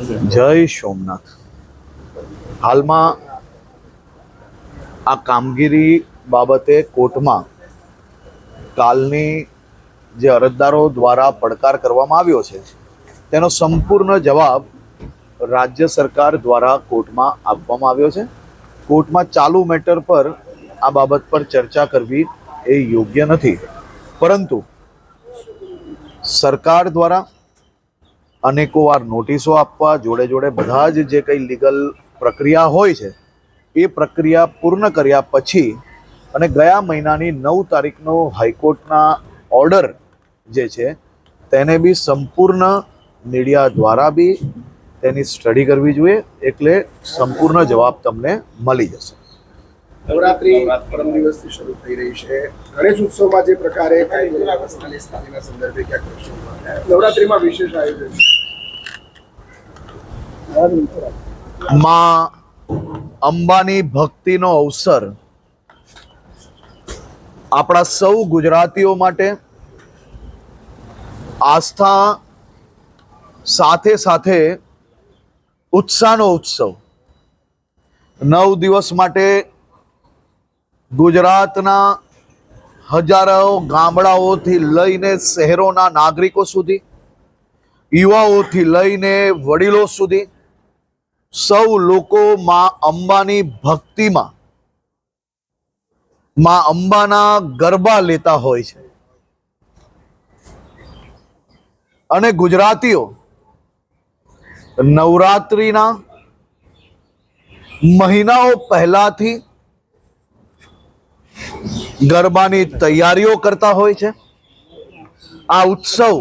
જય સોમનાથ. હાલમાં આ કામગીરી બાબતે કોર્ટમાં કાલની જે અરજદારો દ્વારા પડકાર કરવામાં આવ્યો છે, તેનો સંપૂર્ણ જવાબ રાજ્ય સરકાર દ્વારા કોર્ટમાં આપવામાં આવ્યો છે. કોર્ટમાં ચાલુ મેટર પર આ બાબત પર ચર્ચા કરવી એ યોગ્ય નથી. પરંતુ સરકાર દ્વારા અનેકો વાર નોટિસો આપવા જોડે જોડે બધા જ જે કંઈ લીગલ પ્રક્રિયા હોય છે, એ પ્રક્રિયા પૂર્ણ કર્યા પછી અને ગયા મહિનાની નવ તારીખનો હાઈકોર્ટના ઓર્ડર જે છે, તેને બી સંપૂર્ણ મીડિયા દ્વારા બી તેની સ્ટડી કરવી જોઈએ, એટલે સંપૂર્ણ જવાબ તમને મળી જશે. નવરાત્રી પરમ દિવસથી શરૂ થઈ રહી છે. ગણેશ ઉત્સવમાં જે પ્રકારે સંદર્ભે ક્યાંક નવરાત્રીમાં વિશેષ આયોજન? માં અંબાની ભક્તિનો અવસર આપણા સૌ ગુજરાતીઓ માટે આસ્થા સાથે સાથે ઉત્સાહનો ઉત્સવ. નવ દિવસ માટે ગુજરાતના હજારો ગામડાઓથી લઈને શહેરોના નાગરિકો સુધી, યુવાઓથી લઈને વડીલો સુધી, સૌ લોકો માં અંબાની ભક્તિમાં, માં અંબાના ગરબા લેતા હોય છે. અને ગુજરાતીઓ, નવરાત્રિના મહિનાઓ પહેલાથી ગરબાની તૈયારીઓ કરતા હોય છે. આ ઉત્સવ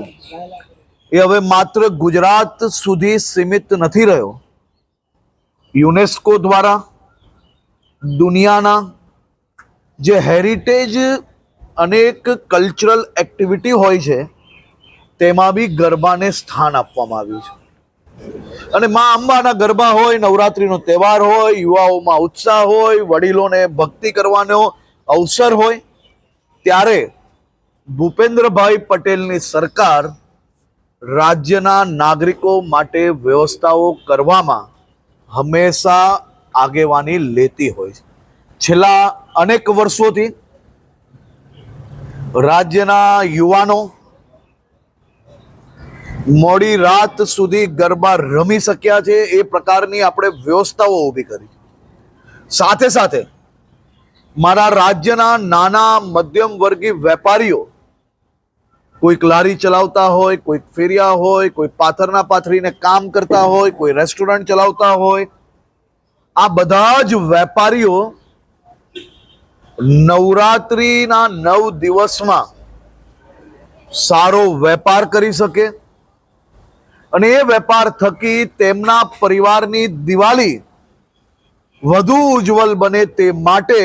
એ હવે માત્ર ગુજરાત સુધી સીમિત નથી રહ્યો. યુનેસ્કો દ્વારા દુનિયાના જે હેરિટેજ અનેક કલ્ચરલ એક્ટિવિટી હોય છે, તેમાં બી ગરબાને સ્થાન આપવામાં આવ્યું છે. અને મા અંબાના ગરબા હોય, નવરાત્રિનો તહેવાર હોય, યુવાઓમાં ઉત્સાહ હોય, વડીલોને ભક્તિ કરવાનો અવસર હોય, ત્યારે ભૂપેન્દ્રભાઈ પટેલની સરકાર રાજ્યના નાગરિકો માટે વ્યવસ્થાઓ કરવામાં હંમેશા આગેવાની લેતી હોય છે. છેલ્લા અનેક વર્ષોથી રાજ્યના યુવાનો મોડી રાત સુધી ગરબા રમી શક્યા છે, એ પ્રકારની આપણે વ્યવસ્થાઓ ઊભી કરી સાથે સાથે મારા રાજ્યના નાના મધ્યમ વર્ગી વેપારીઓ કોઈક લારી ચલાવતા હોય, કોઈક ફેરિયા હોય, કોઈ પાથરના પાથરીને કામ કરતા હોય, કોઈ રેસ્ટોરન્ટ ચલાવતા હોય, આ બધા જ વેપારીઓ નવરાત્રિના નવ દિવસમાં સારો વેપાર કરી શકે અને એ વેપાર થકી તેમના પરિવારની દિવાળી વધુ ઉજ્જવલ બને તે માટે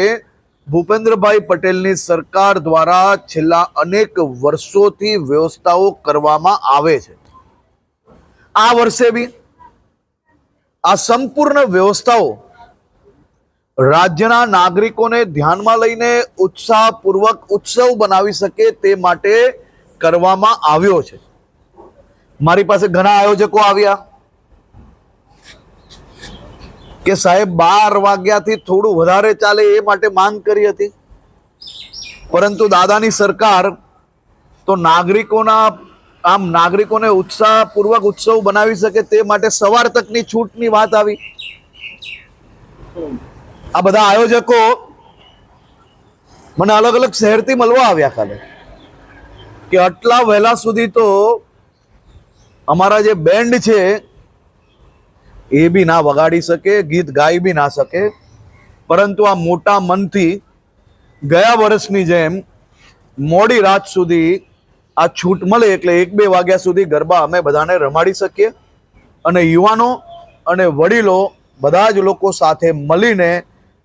ભૂપેન્દ્રભાઈ પટેલની સરકાર દ્વારા છેલ્લા અનેક વર્ષોથી વ્યવસ્થાઓ કરવામાં આવે છે. આ વર્ષે બી આ સંપૂર્ણ વ્યવસ્થાઓ રાજ્યના નાગરિકોને ધ્યાનમાં લઈને ઉત્સાહપૂર્વક ઉત્સવ બનાવી શકે તે માટે કરવામાં આવ્યો છે. મારી પાસે ઘણા આયોજકો આવ્યા. કે સાહેબ બાર વાગ્યાથી થોડું વધારે ચાલે એ માટે માંગ કરી હતી. પરંતુ દાદાની સરકાર તો નાગરિકોના, આમ નાગરિકોને ઉત્સાહપૂર્વક ઉત્સવ બનાવી શકે તે માટે સવાર તકની છૂટની વાત આવી. આ બધા આયોજકો મને અલગ અલગ શહેરથી મળવા આવ્યા કાલે. કે આટલા વહેલા સુધી તો અમારા જે બેન્ડ છે એ બી ના વગાડી શકે, ગીત ગાઈ બી ના શકે. પરંતુ આ મોટા મનથી ગયા વર્ષની જેમ મોડી રાત સુધી આ છૂટ મળે એટલે એક બે વાગ્યા સુધી ગરબા અમે બધાને રમાડી શકીએ. અને યુવાનો અને વડીલો બધા જ લોકો સાથે મળીને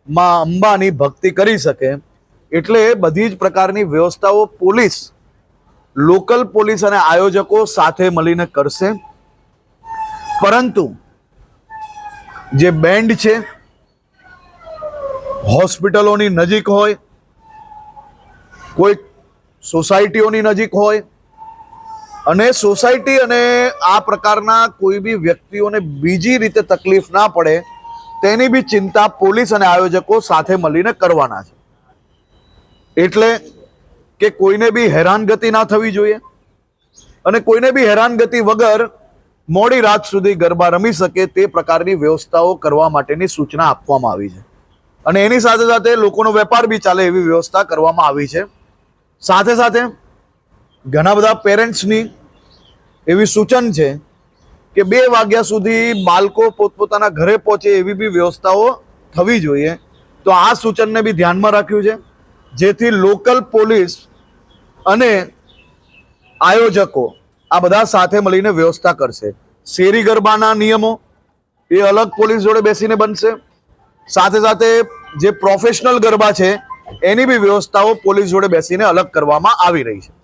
માં અંબાની ભક્તિ કરી શકે. એટલે બધી જ પ્રકારની વ્યવસ્થાઓ પોલીસ, લોકલ પોલીસ અને આયોજકો સાથે મળીને કરશે. પરંતુ જે બેન્ડ છે, હોસ્પિટલોની નજીક હોય કોઈ સોસાયટીઓની નજીક હોય, અને સોસાયટી અને આ પ્રકારના કોઈ બી વ્યક્તિઓને બીજી રીતે તકલીફ ના પડે, તેની બી ચિંતા પોલીસ અને આયોજકો સાથે મળીને કરવાના છે. એટલે કે કોઈને બી હેરાનગતિ ના થવી જોઈએ, અને કોઈને બી હેરાનગતિ વગર મોડી રાત સુધી ગરબા રમી શકે તે પ્રકારની વ્યવસ્થાઓ કરવા માટેની સૂચના આપવામાં આવી છે. અને એની સાથે સાથે લોકોનો વેપાર બી ચાલે એવી વ્યવસ્થા કરવામાં આવી છે. સાથે સાથે ઘણા બધા પેરેન્ટ્સની એવી સૂચન છે કે બે વાગ્યા સુધી બાળકો પોતપોતાના ઘરે પહોંચે એવી બી વ્યવસ્થાઓ થવી જોઈએ. તો આ સૂચનને બી ધ્યાનમાં રાખ્યું છે. જેથી લોકલ પોલીસ અને આયોજકો આ બધા સાથે મળીને વ્યવસ્થા કરશે. શેરી ગરબાના નિયમો, એ અલગ પોલીસ જોડે બેસીને બનશે. સાથે સાથે જે પ્રોફેશનલ ગરબા છે, એની બી વ્યવસ્થાઓ પોલીસ જોડે બેસીને અલગ કરવામાં આવી રહી છે.